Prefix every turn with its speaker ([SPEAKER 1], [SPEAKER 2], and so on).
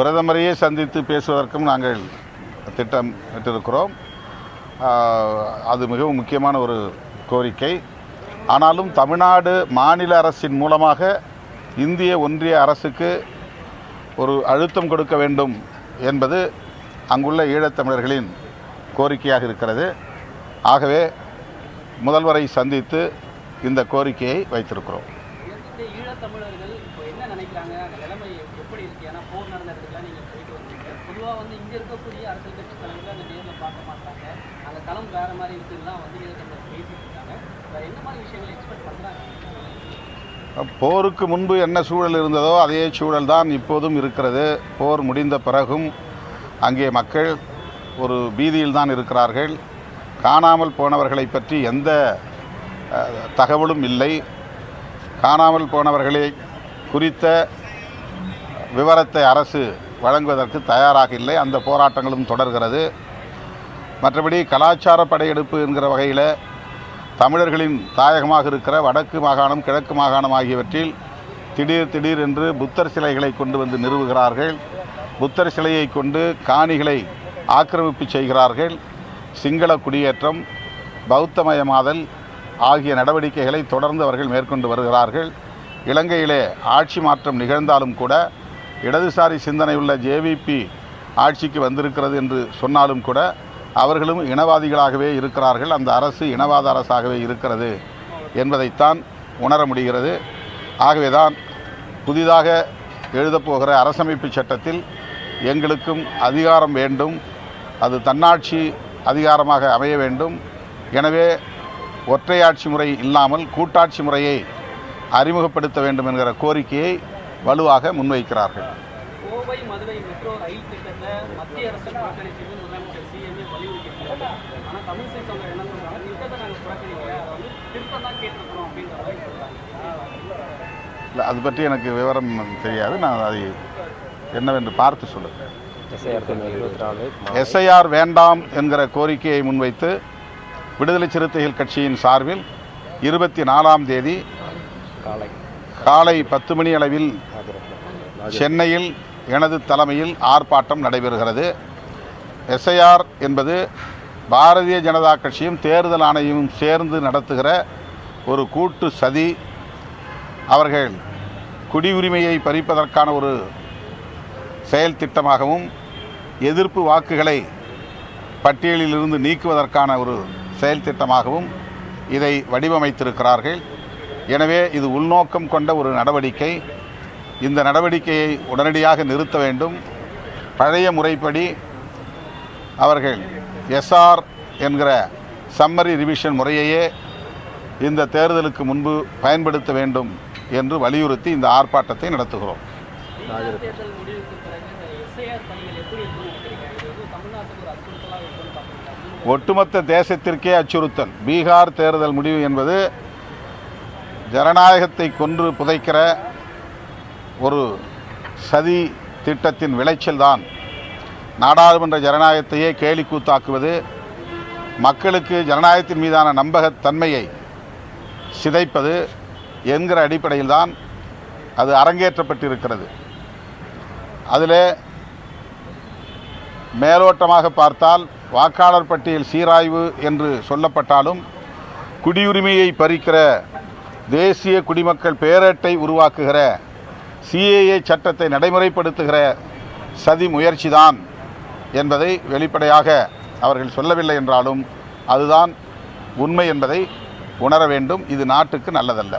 [SPEAKER 1] பிரதமரையே சந்தித்து பேசுவதற்கும் நாங்கள் திட்டம் இட்டிருக்கிறோம். அது மிகவும் முக்கியமான ஒரு கோரிக்கை. ஆனாலும் தமிழ்நாடு மாநில அரசின் மூலமாக இந்திய ஒன்றிய அரசுக்கு ஒரு அழுத்தம் கொடுக்க வேண்டும் என்பது அங்குள்ள ஈழத்தமிழர்களின் கோரிக்கையாக இருக்கிறது. ஆகவே முதல்வரை சந்தித்து இந்த கோரிக்கையை வைத்திருக்கிறோம்.
[SPEAKER 2] இந்த ஈழத்தமிழர்கள் இப்போ என்ன நினைக்கிறாங்க? அந்த நிலைமை எப்படி இருக்கு? ஏன்னா போர் நடந்த இடத்துக்குலாம் நீங்கள் போயிட்டு வந்தீங்க. பொதுவாக வந்து இங்கே இருக்கக்கூடிய அரசியல் கட்சி தலைவர்கள் அந்த நேரில் பார்க்க மாட்டாங்க. அந்த களம் வேறு மாதிரி இருக்குதுலாம் வந்து ஈழத்தமிழர் பேசிட்டு இருக்காங்க. வேற என்ன மாதிரி விஷயங்களை எக்ஸ்பெக்ட் பண்ணுறாங்க
[SPEAKER 1] போருக்கு முன்பு என்ன சூழல் இருந்ததோ அதே சூழல் தான் இப்போதும் இருக்கிறது. போர் முடிந்த பிறகும் அங்கே மக்கள் ஒரு பீதியில் தான் இருக்கிறார்கள். காணாமல் போனவர்களை பற்றி எந்த தகவலும் இல்லை. காணாமல் போனவர்களை குறித்த விவரத்தை அரசு வழங்குவதற்கு தயாராக இல்லை. அந்த போராட்டங்களும் தொடர்கிறது. மற்றபடி கலாச்சார படையெடுப்பு என்கிற வகையில் தமிழர்களின் தாயகமாக இருக்கிற வடக்கு மாகாணம் கிழக்கு மாகாணம் ஆகியவற்றில் திடீர் திடீர் என்று புத்தர் சிலைகளை கொண்டு வந்து நிறுவுகிறார்கள். புத்தர் சிலையை கொண்டு காணிகளை ஆக்கிரமிப்பு செய்கிறார்கள். சிங்கள குடியேற்றம் பௌத்தமயமாதல் ஆகிய நடவடிக்கைகளை தொடர்ந்து அவர்கள் மேற்கொண்டு வருகிறார்கள். இலங்கையிலே ஆட்சி மாற்றம் நிகழ்ந்தாலும் கூட இடதுசாரி சிந்தனையுள்ள ஜேவிபி ஆட்சிக்கு வந்திருக்கிறது என்று சொன்னாலும் கூட அவர்களும் இனவாதிகளாகவே இருக்கிறார்கள். அந்த அரசு இனவாத அரசாகவே இருக்கிறது என்பதைத்தான் உணர முடிகிறது. ஆகவேதான் புதிதாக எழுதப்போகிற அரசமைப்பு சட்டத்தில் எங்களுக்கும் அதிகாரம் வேண்டும். அது தன்னாட்சி அதிகாரமாக அமைய வேண்டும். எனவே ஒற்றையாட்சி முறை இல்லாமல் கூட்டாட்சி முறையை அறிமுகப்படுத்த வேண்டும் என்கிற கோரிக்கையை வலுவாக முன்வைக்கிறார்கள்.
[SPEAKER 2] கோவை மதுரை மெட்ரோ ரயில் திட்டத்தை மத்திய அரசு புறக்கணிச்சது முதலமைச்சர் சிஎம்ஏ வலியுறுத்தியிருக்காங்க ஆனால் தமிழிசை சொல்ற என்ன சொல்றாங்க? திட்டத்தை நாங்கள் புறக்கணிக்கல. அதை வந்து திருத்தம் தான் கேட்டிருக்கிறோம் அப்படின்ற மாதிரி சொல்றாங்க.
[SPEAKER 1] இல்லை அது பற்றி எனக்கு விவரம் தெரியாது. நான் அதை என்னவென்று பார்த்து சொல்லுங்கள்.
[SPEAKER 3] எஸ்ஐஆர்
[SPEAKER 1] வேண்டாம் என்கிற கோரிக்கையை முன்வைத்து விடுதலை சிறுத்தைகள் கட்சியின் சார்பில் இருபத்தி நாலாம் தேதி
[SPEAKER 3] காலை
[SPEAKER 1] காலை பத்து மணி அளவில் சென்னையில் எனது தலைமையில் ஆர்ப்பாட்டம் நடைபெறுகிறது. எஸ்ஐஆர் என்பது பாரதிய ஜனதா கட்சியும் தேர்தல் ஆணையமும் சேர்ந்து நடத்துகிற ஒரு கூட்டு சதி. அவர்கள் குடியுரிமையை பறிப்பதற்கான ஒரு செயல் திட்டமாகவும் எதிர்ப்பு வாக்குகளை பட்டியலிலிருந்து நீக்குவதற்கான ஒரு செயல் திட்டமாகவும் இதை வடிவமைத்திருக்கிறார்கள். எனவே இது உள்நோக்கம் கொண்ட ஒரு நடவடிக்கை. இந்த நடவடிக்கையை உடனடியாக நிறுத்த வேண்டும். பழைய முறைப்படி அவர்கள் எஸ்ஆர் என்கிற சம்மரி ரிவிஷன் முறையையே இந்த தேர்தலுக்கு முன்பு பயன்படுத்த வேண்டும் என்று வலியுறுத்தி இந்த ஆர்ப்பாட்டத்தை நடத்துகிறோம்.
[SPEAKER 2] தேர்தல் முடிவுக்கு பிறகு எஸ்ஐஆர் பணிகள் எப்படி இருக்கும்னு நினைக்கிறீங்க இது வந்து தமிழ்நாட்டுக்கு ஒரு அச்சுறுத்தலாக இருக்கும்னு பார்க்குறீங்க
[SPEAKER 1] ஒட்டுமொத்த தேசத்திற்கே அச்சுறுத்தல். பீகார் தேர்தல் முடிவு என்பது ஜனநாயகத்தை கொன்று புதைக்கிற ஒரு சதி திட்டத்தின் விளைச்சல் தான் நாடாளுமன்ற ஜனநாயகத்தையே கேலி கூத்தாக்குவது மக்களுக்கு ஜனநாயகத்தின் மீதான நம்பகத்தன்மையை சிதைப்பது என்கிற அடிப்படையில்தான் அது அரங்கேற்றப்பட்டிருக்கிறது. அதில் மேலோட்டமாக பார்த்தால் வாக்காளர் பட்டியல் சீராய்வு என்று சொல்லப்பட்டாலும் குடியுரிமையை பறிக்கிற தேசிய குடிமக்கள் பேரட்டை உருவாக்குகிற சிஏஏ சட்டத்தை நடைமுறைப்படுத்துகிற சதி முயற்சிதான் என்பதை வெளிப்படையாக அவர்கள் சொல்லவில்லை என்றாலும் அதுதான் உண்மை என்பதை உணர வேண்டும். இது நாட்டுக்கு நல்லதல்ல.